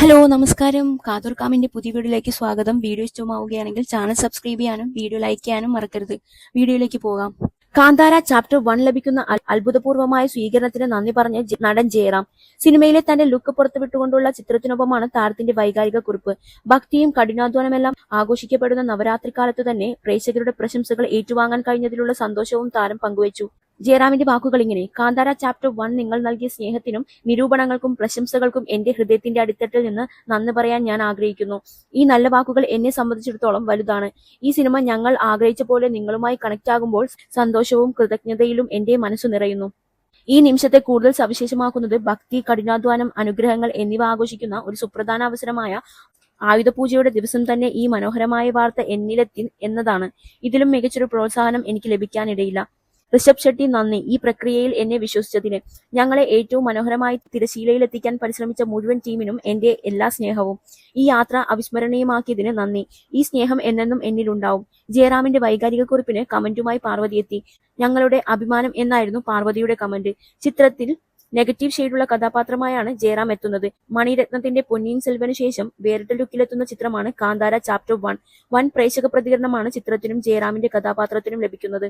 Hello നമസ്കാരം. കാതൂർ കാമിന്റെ പുതിയ വീഡിയോയിലേക്ക് സ്വാഗതം. വീഡിയോ ഇഷ്ടമാവുകയാണെങ്കിൽ ചാനൽ സബ്സ്ക്രൈബ് ചെയ്യാനും വീഡിയോ ലൈക്ക് ചെയ്യാനും മറക്കരുത്. വീഡിയോയിലേക്ക് പോകാം. കാന്താര ചാപ്റ്റർ വൺ ലഭിക്കുന്ന അത്ഭുതപൂർവമായ സ്വീകരണത്തിന് നന്ദി പറഞ്ഞ നടൻ ജയറാം. സിനിമയിലെ തന്റെ ലുക്ക് പുറത്തുവിട്ടുകൊണ്ടുള്ള ചിത്രത്തിനൊപ്പമാണ് താരത്തിന്റെ വൈകാരിക കുറിപ്പ്. ഭക്തിയും കഠിനാധ്വാനമെല്ലാം ആഘോഷിക്കപ്പെടുന്ന നവരാത്രി കാലത്ത് തന്നെ പ്രേക്ഷകരുടെ പ്രശംസകൾ ഏറ്റുവാങ്ങാൻ കഴിഞ്ഞതിലുള്ള സന്തോഷവും താരം പങ്കുവച്ചു. ജയറാമിന്റെ വാക്കുകൾ ഇങ്ങനെ കാന്താര ചാപ്റ്റർ വൺ നിങ്ങൾ നൽകിയ സ്നേഹത്തിനും നിരൂപണങ്ങൾക്കും പ്രശംസകൾക്കും എന്റെ ഹൃദയത്തിന്റെ അടിത്തട്ടിൽ നിന്ന് നന്ദി പറയാൻ ഞാൻ ആഗ്രഹിക്കുന്നു. ഈ നല്ല വാക്കുകൾ എന്നെ സംബന്ധിച്ചിടത്തോളം വലുതാണ്. ഈ സിനിമ ഞങ്ങൾ ആഗ്രഹിച്ച പോലെ നിങ്ങളുമായി കണക്ട് ആകുമ്പോൾ സന്തോഷവും കൃതജ്ഞതയിലും എന്റെ മനസ്സു നിറയുന്നു. ഈ നിമിഷത്തെ കൂടുതൽ സവിശേഷമാക്കുന്നത് ഭക്തി കഠിനാധ്വാനം അനുഗ്രഹങ്ങൾ എന്നിവ ആഘോഷിക്കുന്ന ഒരു സുപ്രധാന അവസരമായ ആയുധപൂജയുടെ ദിവസം തന്നെ ഈ മനോഹരമായ വാർത്ത എന്നിലെത്തി എന്നതാണ്. ഇതിലും മികച്ചൊരു പ്രോത്സാഹനം എനിക്ക് ലഭിക്കാനിടയില്ല. ഋഷഭ് ഷെട്ടി നന്ദി. ഈ പ്രക്രിയയിൽ എന്നെ വിശ്വസിച്ചതിന്. ഞങ്ങളെ ഏറ്റവും മനോഹരമായി തിരശീലയിലെത്തിക്കാൻ പരിശ്രമിച്ച മുഴുവൻ ടീമിനും എന്റെ എല്ലാ സ്നേഹവും. ഈ യാത്ര അവിസ്മരണീയമാക്കിയതിന് നന്ദി. ഈ സ്നേഹം എന്നെന്നും എന്നിലുണ്ടാവും. ജയറാമിന്റെ വൈകാരിക കുറിപ്പിന് കമന്റുമായി പാർവതി എത്തി ഞങ്ങളുടെ അഭിമാനം എന്നായിരുന്നു പാർവതിയുടെ കമന്റ്. ചിത്രത്തിൽ നെഗറ്റീവ് ഷെയ്ഡുള്ള കഥാപാത്രമായാണ് ജയറാം എത്തുന്നത്. മണിരത്നത്തിന്റെ പൊന്നിയിൻ സെൽവന് ശേഷം വേറിട്ട ലുക്കിലെത്തുന്ന ചിത്രമാണ് കാന്താര ചാപ്റ്റർ വൺ. വൻ പ്രേക്ഷക പ്രതികരണമാണ് ചിത്രത്തിനും ജയറാമിന്റെ കഥാപാത്രത്തിനും ലഭിക്കുന്നത്.